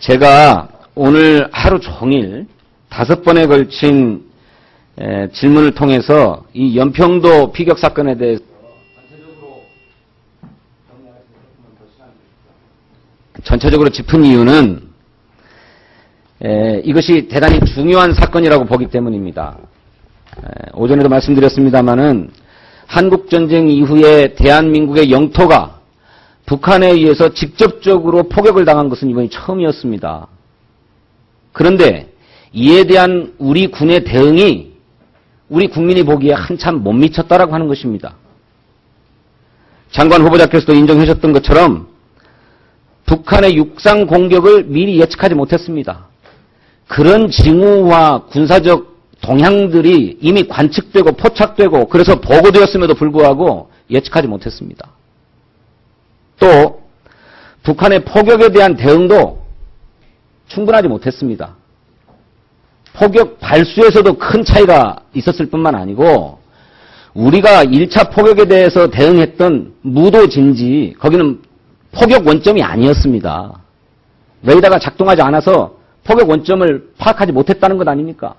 제가 오늘 하루 종일 다섯 번에 걸친 에, 질문을 통해서 이 연평도 피격 사건에 대해서 전체적으로 짚은 이유는 에, 이것이 대단히 중요한 사건이라고 보기 때문입니다. 에, 오전에도 말씀드렸습니다마는 한국전쟁 이후에 대한민국의 영토가 북한에 의해서 직접적으로 포격을 당한 것은 이번이 처음이었습니다. 그런데 이에 대한 우리 군의 대응이 우리 국민이 보기에 한참 못 미쳤다라고 하는 것입니다. 장관 후보자께서도 인정하셨던 것처럼 북한의 육상 공격을 미리 예측하지 못했습니다. 그런 징후와 군사적 동향들이 이미 관측되고 포착되고 그래서 보고되었음에도 불구하고 예측하지 못했습니다. 또 북한의 포격에 대한 대응도 충분하지 못했습니다. 포격 발수에서도 큰 차이가 있었을 뿐만 아니고 우리가 1차 포격에 대해서 대응했던 무도진지 거기는 포격 원점이 아니었습니다. 레이더가 작동하지 않아서 포격 원점을 파악하지 못했다는 것 아닙니까?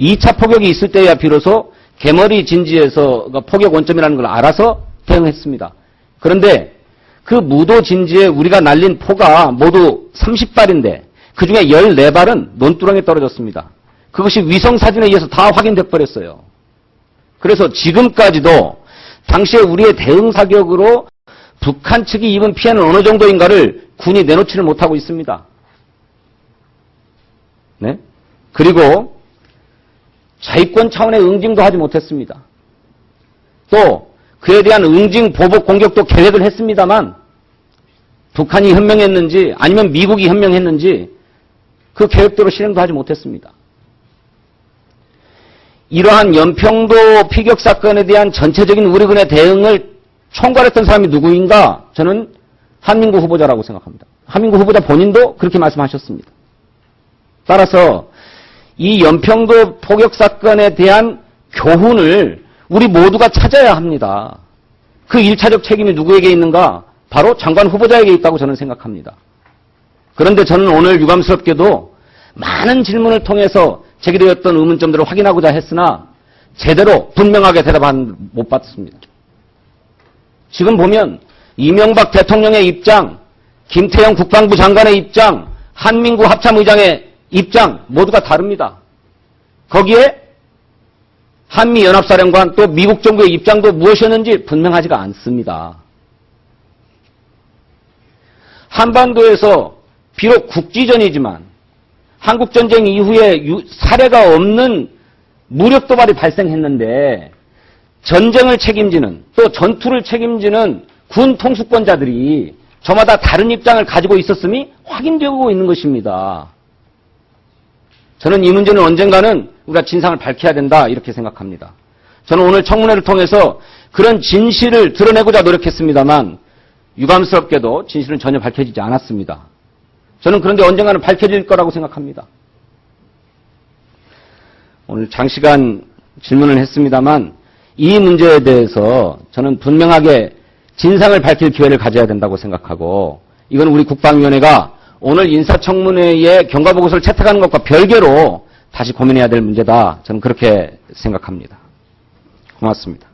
2차 포격이 있을 때야 비로소 개머리 진지에서 포격 원점이라는 걸 알아서 대응했습니다. 그런데 그 무도 진지에 우리가 날린 포가 모두 30발인데 그 중에 14발은 논두렁에 떨어졌습니다. 그것이 위성사진에 의해서 다 확인돼 버렸어요. 그래서 지금까지도 당시에 우리의 대응 사격으로 북한 측이 입은 피해는 어느 정도인가를 군이 내놓지를 못하고 있습니다. 네? 그리고 자위권 차원의 응징도 하지 못했습니다. 또 그에 대한 응징 보복 공격도 계획을 했습니다만 북한이 현명했는지 아니면 미국이 현명했는지 그 계획대로 실행도 하지 못했습니다. 이러한 연평도 피격 사건에 대한 전체적인 우리군의 대응을 총괄했던 사람이 누구인가? 저는 한민구 후보자라고 생각합니다. 한민구 후보자 본인도 그렇게 말씀하셨습니다. 따라서 이 연평도 포격 사건에 대한 교훈을 우리 모두가 찾아야 합니다. 그 1차적 책임이 누구에게 있는가? 바로 장관 후보자에게 있다고 저는 생각합니다. 그런데 저는 오늘 유감스럽게도 많은 질문을 통해서 제기되었던 의문점들을 확인하고자 했으나 제대로 분명하게 대답은 못 받습니다. 지금 보면 이명박 대통령의 입장, 김태형 국방부 장관의 입장, 한민구 합참의장의 입장 모두가 다릅니다. 거기에 한미연합사령관 또 미국 정부의 입장도 무엇이었는지 분명하지가 않습니다. 한반도에서 비록 국지전이지만 한국전쟁 이후에 사례가 없는 무력 도발이 발생했는데 전쟁을 책임지는 또 전투를 책임지는 군 통수권자들이 저마다 다른 입장을 가지고 있었음이 확인되고 있는 것입니다. 저는 이 문제는 언젠가는 우리가 진상을 밝혀야 된다 이렇게 생각합니다. 저는 오늘 청문회를 통해서 그런 진실을 드러내고자 노력했습니다만 유감스럽게도 진실은 전혀 밝혀지지 않았습니다. 저는 그런데 언젠가는 밝혀질 거라고 생각합니다. 오늘 장시간 질문을 했습니다만 이 문제에 대해서 저는 분명하게 진상을 밝힐 기회를 가져야 된다고 생각하고 이건 우리 국방위원회가 오늘 인사청문회에 경과보고서를 채택하는 것과 별개로 다시 고민해야 될 문제다. 저는 그렇게 생각합니다. 고맙습니다.